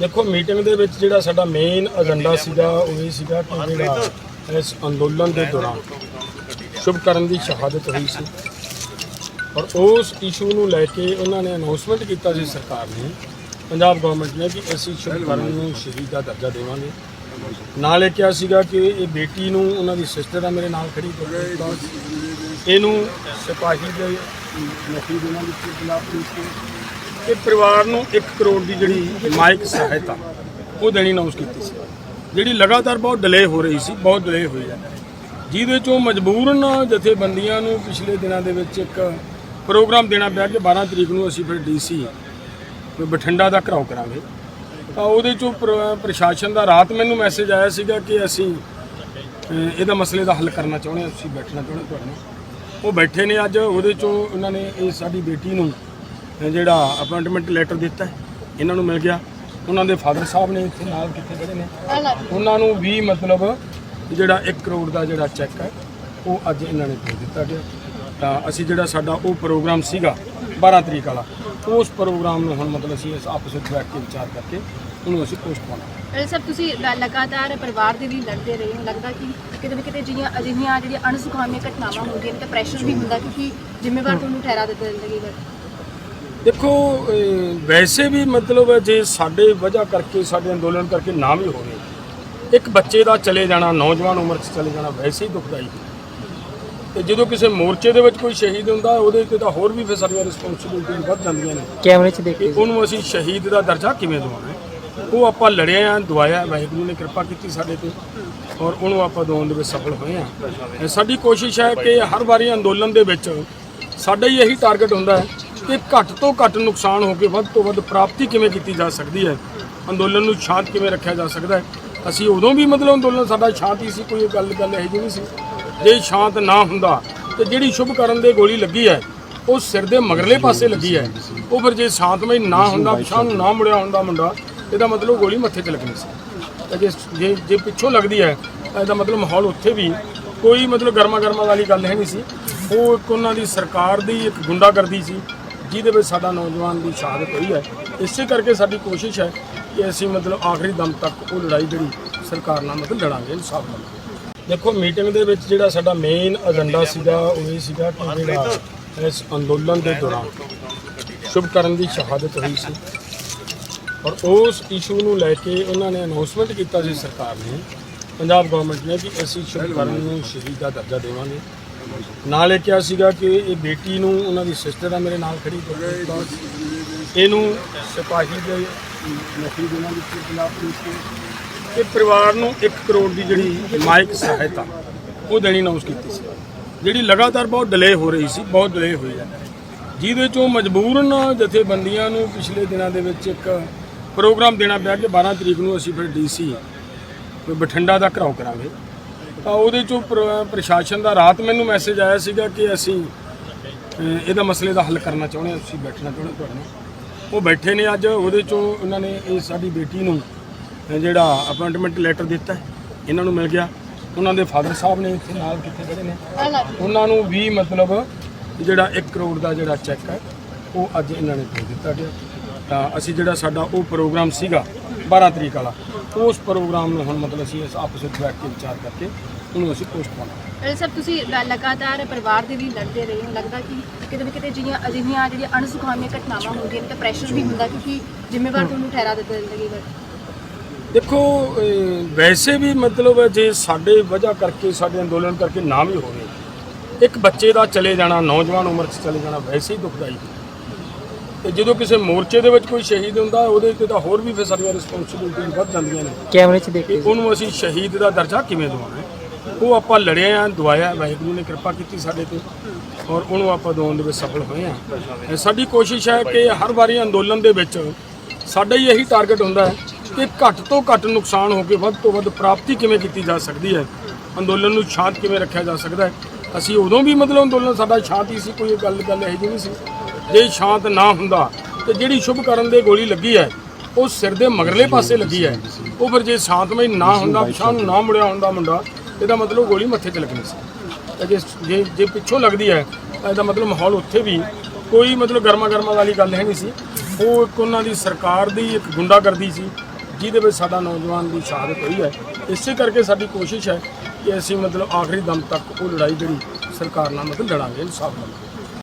ਦੇਖੋ ਮੀਟਿੰਗ ਦੇ ਵਿੱਚ ਜਿਹੜਾ ਸਾਡਾ ਮੇਨ ਏਜੰਡਾ ਸੀਗਾ ਉਹ ਇਹ ਸੀਗਾ ਕਿ ਜਿਹੜਾ ਇਸ ਅੰਦੋਲਨ ਦੇ ਦੌਰਾਨ। ਸ਼ੁਭਕਰਨ ਦੀ ਸ਼ਹਾਦਤ ਹੋਈ ਸੀ। ਔਰ ਉਸ ਇਸ਼ੂ ਨੂੰ ਲੈ ਕੇ ਉਹਨਾਂ ਨੇ ਅਨਾਉਂਸਮੈਂਟ ਕੀਤਾ ਸੀ ਸਰਕਾਰ ਨੇ ਪੰਜਾਬ ਗਵਰਨਮੈਂਟ ਨੇ ਕਿ ਅਸੀਂ ਸ਼ੁਭਕਰਨ ਨੂੰ ਸ਼ਹੀਦ ਦਾ ਦਰਜਾ ਦੇਵਾਂਗੇ। ਨਾਲ ਇਹ ਕਿਹਾ ਸੀਗਾ ਕਿ ਇਹ ਬੇਟੀ ਨੂੰ ਉਹਨਾਂ ਦੀ ਸਿਸਟਰ ਆ ਮੇਰੇ ਨਾਲ ਖੜੀ। ਇਹਨੂੰ ਸਿਪਾਹੀ ਦੇ ਨੌਕਰੀ ਦੇਣਾ ਵਿੱਚ ਪੰਜਾਬ ਪੁਲਿਸ ਇਹ ਪਰਿਵਾਰ ਨੂੰ 1 ਕਰੋੜ ਦੀ ਜਿਹੜੀ ਮਾਇਕ ਸਹਾਇਤਾ, ਉਹ ਦੇਣੀ ਅਨਾਉਂਸ ਕੀਤੀ ਸੀ। ਜਿਹੜੀ ਲਗਾਤਾਰ ਬਹੁਤ ਡਿਲੇ ਹੋ ਰਹੀ ਸੀ, ਬਹੁਤ ਡਿਲੇ ਹੋਈ ਹੈ। ਜਿਹਦੇ ਚੋਂ ਮਜਬੂਰਨ ਜਥੇਬੰਦੀਆਂ ਨੂੰ ਪਿਛਲੇ ਦਿਨਾਂ ਦੇ ਵਿੱਚ ਇੱਕ ਪ੍ਰੋਗਰਾਮ ਦੇਣਾ ਪਿਆ ਕਿ 12 ਤਰੀਕ ਨੂੰ ਅਸੀਂ ਫਿਰ ਡੀਸੀ ਬਠਿੰਡਾ ਦਾ ਘਰਾਓ ਕਰਾਂਗੇ। ਤਾਂ ਉਹਦੇ ਚੋਂ ਪ੍ਰਸ਼ਾਸਨ ਦਾ ਰਾਤ ਮੈਨੂੰ ਮੈਸੇਜ ਆਇਆ ਸੀਗਾ ਕਿ ਅਸੀਂ ਇਹਦਾ ਮਸਲੇ ਦਾ ਹੱਲ ਕਰਨਾ ਚਾਹੁੰਦੇ ਹਾਂ ਅਸੀਂ ਬੈਠਣਾ ਚਾਹੁੰਦੇ ਤੁਹਾਡੇ ਨਾਲ। ਉਹ ਬੈਠੇ ਨੇ ਅੱਜ, ਉਹਦੇ ਚੋਂ ਉਹਨਾਂ ਨੇ ਇਹ ਸਾਡੀ ਬੇਟੀ ਨੂੰ ਜਿਹੜਾ ਅਪਾਇੰਟਮੈਂਟ ਲੈਟਰ ਦਿੱਤਾ ਇਹਨਾਂ ਨੂੰ ਮਿਲ ਗਿਆ। ਉਹਨਾਂ ਦੇ ਫਾਦਰ ਸਾਹਿਬ ਨੇ ਇੱਥੇ ਨਾਲ ਕਿੱਥੇ ਖੜੇ ਨੇ? ਉਹਨਾਂ ਨੂੰ ਵੀ ਮਤਲਬ ਜਿਹੜਾ 1 ਕਰੋੜ ਦਾ ਜਿਹੜਾ ਚੈੱਕ ਹੈ ਉਹ ਅੱਜ ਇਹਨਾਂ ਨੇ ਦੇ ਦਿੱਤਾ ਗਿਆ। ਤਾਂ ਅਸੀਂ ਜਿਹੜਾ ਸਾਡਾ ਉਹ ਪ੍ਰੋਗਰਾਮ ਸੀਗਾ 12 ਤਰੀਕ ਵਾਲਾ ਉਸ ਪ੍ਰੋਗਰਾਮ ਨੂੰ ਹੁਣ ਮਤਲਬ ਅਸੀਂ ਇਸ ਆਪਸ ਵਿੱਚ ਬੈਠ ਕੇ ਵਿਚਾਰ ਕਰਕੇ ਉਹਨੂੰ ਅਸੀਂ ਪੋਸਟਪੋਨ ਅਰੇ ਸਰ ਤੁਸੀਂ ਲਗਾਤਾਰ ਪਰਿਵਾਰ ਦੇ ਲਈ ਲੜਦੇ ਰਹੇ ਹੋ। ਲੱਗਦਾ ਕਿ ਕਿਤੇ ਨਾ ਕਿਤੇ ਜਿਹੀਆਂ ਅਜਿਹੀਆਂ ਜਿਹੜੀਆਂ ਅਣਸੁਖਾਵੀਆਂ ਘਟਨਾਵਾਂ ਹੁੰਦੀਆਂ ਨੇ ਤਾਂ ਪ੍ਰੈਸ਼ਰ ਵੀ ਹੁੰਦਾ ਕਿਉਂਕਿ ਜ਼ਿੰਮੇਵਾਰ ਤੁਹਾਨੂੰ ਠਹਿਰਾ ਦਿੱਤਾ ਜਾਂਦਾ ਕਈ ਵਾਰ ਦੇਖੋ ਵੈਸੇ ਵੀ ਮਤਲਬ ਜੇ ਸਾਡੇ ਵਜ੍ਹਾ ਕਰਕੇ ਸਾਡੇ ਅੰਦੋਲਨ ਕਰਕੇ ਨਾ ਵੀ ਹੋਵੇ ਇੱਕ ਬੱਚੇ ਦਾ ਚਲੇ ਜਾਣਾ ਨੌਜਵਾਨ ਉਮਰ 'ਚ ਚਲੇ ਜਾਣਾ ਵੈਸੇ ਹੀ ਦੁਖਦਾਈ। ਤੇ ਜਦੋਂ ਕਿਸੇ ਮੋਰਚੇ ਦੇ ਵਿੱਚ ਕੋਈ ਸ਼ਹੀਦ ਹੁੰਦਾ ਉਹਦੇ ਤੇ ਤਾਂ ਹੋਰ ਵੀ ਫਿਰ ਸਾਡੀਆਂ ਰਿਸਪੌਂਸਿਬਿਲਟੀਆਂ ਵੱਧ ਜਾਂਦੀਆਂ ਨੇ। ਕੈਮਰੇ 'ਚ ਦੇਖ ਕਿ ਉਹਨੂੰ ਅਸੀਂ ਸ਼ਹੀਦ ਦਾ ਦਰਜਾ ਕਿਵੇਂ ਦਵਾਂਗੇ? ਉਹ ਆਪਾਂ ਲੜੇ ਆ ਦਵਾਇਆ ਵਾਹਿਗੁਰੂ ਨੇ ਕਿਰਪਾ ਕੀਤੀ ਸਾਡੇ ਤੇ ਔਰ ਉਹਨੂੰ ਆਪਾਂ ਦਵਾਉਣ ਦੇ ਵਿੱਚ ਸਫਲ ਹੋਏ ਆ। ਸਾਡੀ ਕੋਸ਼ਿਸ਼ ਹੈ ਕਿ ਹਰ ਵਾਰੀ ਅੰਦੋਲਨ ਦੇ ਵਿੱਚ ਸਾਡਾ ਹੀ ਇਹੀ ਟਾਰਗੇਟ ਹੁੰਦਾ ਹੈ ਕਿ ਘੱਟ ਤੋਂ ਘੱਟ ਨੁਕਸਾਨ ਹੋ ਕੇ ਵੱਧ ਤੋਂ ਵੱਧ ਪ੍ਰਾਪਤੀ ਕਿਵੇਂ ਕੀਤੀ ਜਾ ਸਕਦੀ ਹੈ? ਅੰਦੋਲਨ ਨੂੰ ਸ਼ਾਂਤ ਕਿਵੇਂ ਰੱਖਿਆ ਜਾ ਸਕਦਾ ਹੈ? ਅਸੀਂ ਉਦੋਂ ਵੀ ਮਤਲਬ ਅੰਦੋਲਨ ਸਾਡਾ ਸ਼ਾਂਤ ਹੀ ਸੀ ਕੋਈ ਗੱਲ ਗੱਲ ਇਹੋ ਜਿਹੀ ਨਹੀਂ ਸੀ। ਜੇ ਸ਼ਾਂਤ ਨਾ ਹੁੰਦਾ ਤੇ ਜਿਹੜੀ ਸ਼ੁਭ ਕਰਨ ਦੇ ਗੋਲੀ ਲੱਗੀ ਹੈ ਉਹ ਸਿਰ ਦੇ ਮਗਰਲੇ ਪਾਸੇ ਲੱਗੀ ਹੈ। ਉਹ ਫਿਰ ਜੇ ਸ਼ਾਂਤਮਈ ਨਾ ਹੁੰਦਾ ਪਿਛਾਂ ਨੂੰ ਨਾ ਮੁੜਿਆ ਹੁੰਦਾ ਮੁੰਡਾ ਇਹਦਾ ਮਤਲਬ ਗੋਲੀ ਮੱਥੇ 'ਚ ਲੱਗਣੀ ਸੀ। ਤੇ ਜੇ ਜੇ ਜੇ ਪਿੱਛੋਂ ਲੱਗਦੀ ਹੈ ਇਹਦਾ ਮਤਲਬ ਮਾਹੌਲ ਉੱਥੇ ਵੀ ਕੋਈ ਮਤਲਬ ਗਰਮਾ ਗਰਮਾ ਵਾਲੀ ਗੱਲ ਹੈ ਨਹੀਂ ਸੀ। ਉਹ ਇੱਕ ਉਹਨਾਂ ਦੀ ਸਰਕਾਰ ਦੀ ਇੱਕ ਗੁੰਡਾਗਰਦੀ ਸੀ। ਜਿਹਦੇ ਵਿੱਚ ਸਾਡਾ ਨੌਜਵਾਨ ਦੀ ਸ਼ਹਾਦਤ ਹੋਈ ਹੈ। ਇਸੇ ਕਰਕੇ ਸਾਡੀ ਕੋਸ਼ਿਸ਼ ਹੈ ਕਿ ਅਸੀਂ ਮਤਲਬ ਆਖਰੀ ਦਮ ਤੱਕ ਉਹ ਲੜਾਈ ਜਿਹੜੀ ਸਰਕਾਰ ਨਾਲ ਮਤਲਬ ਲੜਾਂਗੇ, ਇਨਸਾਫ ਨਾਲ। ਦੇਖੋ, ਮੀਟਿੰਗ ਦੇ ਵਿੱਚ ਜਿਹੜਾ ਸਾਡਾ ਮੇਨ ਏਜੰਡਾ ਸੀਗਾ, ਉਹ ਇਹ ਸੀਗਾ ਕਿ ਜਿਹੜਾ ਇਸ ਅੰਦੋਲਨ ਦੇ ਦੌਰਾਨ ਸ਼ੁਭਕਰਨ ਦੀ ਸ਼ਹਾਦਤ ਹੋਈ ਸੀ। ਔਰ ਉਸ ਇਸ਼ੂ ਨੂੰ ਲੈ ਕੇ ਉਹਨਾਂ ਨੇ ਅਨਾਉਂਸਮੈਂਟ ਕੀਤਾ ਸੀ ਸਰਕਾਰ ਨੇ। ਪੰਜਾਬ ਗਵਰਨਮੈਂਟ ਨੇ ਕਿ ਅਸੀਂ ਸ਼ੁਭਕਰਨ ਨੂੰ ਸ਼ਹੀਦ ਦਾ ਦਰਜਾ ਦੇਵਾਂਗੇ। ਨਾਲ ਇਹ ਕਿਹਾ ਸੀਗਾ ਕਿ ਇਹ ਬੇਟੀ ਨੂੰ ਉਹਨਾਂ ਦੀ ਸਿਸਟਰ ਆ ਮੇਰੇ ਨਾਲ ਖੜੀ ਗੁਰਪ੍ਰੀਤ ਕੌਰ। ਇਹਨੂੰ ਸਿਪਾਹੀ ਦੇ ਨੌਕਰੀ ਦੇਣਾ ਵਿੱਚ ਪੰਜਾਬ ਪੁਲਿਸ ਇਹ ਪਰਿਵਾਰ ਨੂੰ 1 ਕਰੋੜ ਦੀ ਜਿਹੜੀ ਮਾਇਕ ਸਹਾਇਤਾ, ਉਹ ਦੇਣੀ ਅਨਾਉਂਸ ਕੀਤੀ ਸੀ। ਜਿਹੜੀ ਲਗਾਤਾਰ ਬਹੁਤ ਡਿਲੇ ਹੋ ਰਹੀ ਸੀ, ਬਹੁਤ ਡਿਲੇ ਹੋਈ ਹੈ। ਜਿਹਦੇ ਚੋਂ ਮਜਬੂਰਨ ਜਥੇਬੰਦੀਆਂ ਨੂੰ ਪਿਛਲੇ ਦਿਨਾਂ ਦੇ ਵਿੱਚ ਇੱਕ ਪ੍ਰੋਗਰਾਮ ਦੇਣਾ ਪਿਆ ਕਿ 12 ਤਰੀਕ ਨੂੰ ਅਸੀਂ ਫਿਰ ਡੀਸੀ ਬਠਿੰਡਾ ਦਾ ਘਰਾਓ ਕਰਾਂਗੇ। ਤਾਂ ਉਹਦੇ ਚੋਂ ਪ੍ਰਸ਼ਾਸਨ ਦਾ ਰਾਤ ਮੈਨੂੰ ਮੈਸੇਜ ਆਇਆ ਸੀਗਾ ਕਿ ਅਸੀਂ ਇਹਦਾ ਮਸਲੇ ਦਾ ਹੱਲ ਕਰਨਾ ਚਾਹੁੰਦੇ ਹਾਂ, ਅਸੀਂ ਬੈਠਣਾ ਚਾਹੁੰਦੇ ਹਾਂ ਤੁਹਾਡੇ ਨਾਲ। ਉਹ ਬੈਠੇ ਨੇ ਅੱਜ, ਉਹਦੇ ਚੋਂ ਉਹਨਾਂ ਨੇ ਇਹ ਸਾਡੀ ਬੇਟੀ ਨੂੰ ਜਿਹੜਾ ਅਪਾਇੰਟਮੈਂਟ ਲੈਟਰ ਦਿੱਤਾ, ਇਹਨਾਂ ਨੂੰ ਮਿਲ ਗਿਆ। ਉਹਨਾਂ ਦੇ ਫਾਦਰ ਸਾਹਿਬ ਨੇ ਇੱਥੇ ਨਾਲ ਕਿੱਥੇ ਖੜੇ ਨੇ? ਉਹਨਾਂ ਨੂੰ ਵੀ ਮਤਲਬ ਜਿਹੜਾ 1 ਕਰੋੜ ਦਾ ਜਿਹੜਾ ਚੈੱਕ ਹੈ, ਉਹ ਅੱਜ ਇਹਨਾਂ ਨੇ ਦੇ ਦਿੱਤਾ ਗਿਆ। ਤਾਂ ਅਸੀਂ ਜਿਹੜਾ ਸਾਡਾ ਉਹ ਪ੍ਰੋਗਰਾਮ ਸੀਗਾ 12 ਤਰੀਕ ਵਾਲਾ, ਉਸ ਪ੍ਰੋਗਰਾਮ ਨੂੰ ਹੁਣ ਮਤਲਬ ਅਸੀਂ ਆਪਸ ਵਿੱਚ ਬੈਠ ਕੇ ਵਿਚਾਰ ਕਰਕੇ ਉਹਨੂੰ ਅਸੀਂ ਪੋਸਟਪੋਨ ਅਰੇ ਸਰ ਤੁਸੀਂ ਲ- ਲਗਾਤਾਰ ਪਰਿਵਾਰ ਦੇ ਲਈ ਲੜਦੇ ਰਹੇ ਹੋ। ਲੱਗਦਾ ਕਿ ਕਿਤੇ ਨਾ ਕਿਤੇ ਜਿਹੀਆਂ ਅਜਿਹੀਆਂ ਜਿਹੜੀਆਂ ਅਣਸੁਖਾਵੀਆਂ ਘਟਨਾਵਾਂ ਹੁੰਦੀਆਂ ਨੇ ਤਾਂ ਪ੍ਰੈਸ਼ਰ ਵੀ ਹੁੰਦਾ ਕਿਉਂਕਿ ਜ਼ਿੰਮੇਵਾਰ ਤੁਹਾਨੂੰ ਠਹਿਰਾ ਦਿੱਤਾ ਜਾਂਦਾ ਦੇਖੋ ਅਹ, ਵੈਸੇ ਵੀ ਮਤਲਬ ਜੇ ਸਾਡੇ ਵਜ੍ਹਾ ਕਰਕੇ ਸਾਡੇ ਅੰਦੋਲਨ ਕਰਕੇ ਨਾ ਵੀ ਹੋਵੇ ਇੱਕ ਬੱਚੇ ਦਾ ਚਲੇ ਜਾਣਾ ਨੌਜਵਾਨ ਉਮਰ 'ਚ ਚਲੇ ਜਾਣਾ ਵੈਸੇ ਹੀ ਦੁਖਦਾਈ। ਹੈ ਤੇ ਜਦੋਂ ਕਿਸੇ ਮੋਰਚੇ ਦੇ ਵਿੱਚ ਕੋਈ ਸ਼ਹੀਦ ਹੁੰਦਾ ਉਹਦੇ ਤੇ ਤਾਂ ਹੋਰ ਵੀ ਫਿਰ ਸਾਡੀਆਂ ਰਿਸਪੌਂਸਿਬਿਲਟੀਆਂ ਵੱਧ ਜਾਂਦੀਆਂ ਨੇ। ਕੈਮਰੇ 'ਚ ਦੇਖ ਕਿ ਉਹਨੂੰ ਅਸੀਂ ਸ਼ਹੀਦ ਦਾ ਦਰਜਾ ਕਿਵੇਂ ਦਵਾਂਗੇ? ਉਹ ਆਪਾਂ ਲੜੇ ਆ ਦਵਾਇਆ ਵਾਹਿਗੁਰੂ ਨੇ ਕਿਰਪਾ ਕੀਤੀ ਸਾਡੇ ਤੇ ਔਰ ਉਹਨੂੰ ਆਪਾਂ ਦਵਾਉਣ ਦੇ ਵਿੱਚ ਸਫਲ ਹੋਏ ਆ। ਸਾਡੀ ਕੋਸ਼ਿਸ਼ ਹੈ ਕਿ ਹਰ ਵਾਰੀ ਅੰਦੋਲਨ ਦੇ ਵਿੱਚ ਸਾਡਾ ਹੀ ਇਹੀ ਟਾਰਗੇਟ ਹੁੰਦਾ ਹੈ ਕਿ ਘੱਟ ਤੋਂ ਘੱਟ ਨੁਕਸਾਨ ਹੋ ਕੇ ਵੱਧ ਤੋਂ ਵੱਧ ਪ੍ਰਾਪਤੀ ਕਿਵੇਂ ਕੀਤੀ ਜਾ ਸਕਦੀ ਹੈ, ਅੰਦੋਲਨ ਨੂੰ ਸ਼ਾਂਤ ਕਿਵੇਂ ਰੱਖਿਆ ਜਾ ਸਕਦਾ ਹੈ। ਅਸੀਂ ਉਦੋਂ ਵੀ ਮਤਲਬ ਅੰਦੋਲਨ ਸਾਡਾ ਸ਼ਾਂਤ ਹੀ ਸੀ, ਕੋਈ ਗੱਲ ਗੱਲ ਇਹੋ ਜਿਹੀ ਨਹੀਂ ਸੀ। ਜੇ ਸ਼ਾਂਤ ਨਾ ਹੁੰਦਾ ਤੇ ਜਿਹੜੀ ਸ਼ੁਭ ਕਰਨ ਦੇ ਗੋਲੀ ਲੱਗੀ ਹੈ, ਉਹ ਸਿਰ ਦੇ ਮਗਰਲੇ ਪਾਸੇ ਲੱਗੀ ਹੈ। ਉਹ ਫਿਰ ਜੇ ਸ਼ਾਂਤਮਈ ਨਾ ਹੁੰਦਾ ਪਿਛਾਂ ਨੂੰ ਨਾ ਮੁੜਿਆ ਹੁੰਦਾ ਮੁੰਡਾ ਇਹਦਾ ਮਤਲਬ ਗੋਲੀ ਮੱਥੇ 'ਚ ਲੱਗਣੀ ਸੀ। ਤੇ ਜੇ ਜੇ ਜੇ ਪਿੱਛੋਂ ਲੱਗਦੀ ਹੈ, ਤਾਂ ਇਹਦਾ ਮਤਲਬ ਮਾਹੌਲ ਉੱਥੇ ਵੀ ਕੋਈ ਮਤਲਬ ਗਰਮਾ ਗਰਮਾ ਵਾਲੀ ਗੱਲ ਹੈ ਨਹੀਂ ਸੀ। ਉਹ ਇੱਕ ਉਹਨਾਂ ਦੀ ਸਰਕਾਰ ਦੀ ਇੱਕ ਗੁੰਡਾਗਰਦੀ ਸੀ, ਜਿਹਦੇ ਵਿੱਚ ਸਾਡਾ ਨੌਜਵਾਨ ਦੀ ਸ਼ਹਾਦਤ ਹੋਈ ਹੈ। ਇਸੇ ਕਰਕੇ ਸਾਡੀ ਕੋਸ਼ਿਸ਼ ਹੈ ਕਿ ਅਸੀਂ ਮਤਲਬ ਆਖਰੀ ਦਮ ਤੱਕ ਉਹ ਲੜਾਈ ਜਿਹੜੀ ਸਰਕਾਰ ਨਾਲ ਮਤਲਬ ਲੜਾਂਗੇ, ਇਨਸਾਫ ਨਾਲ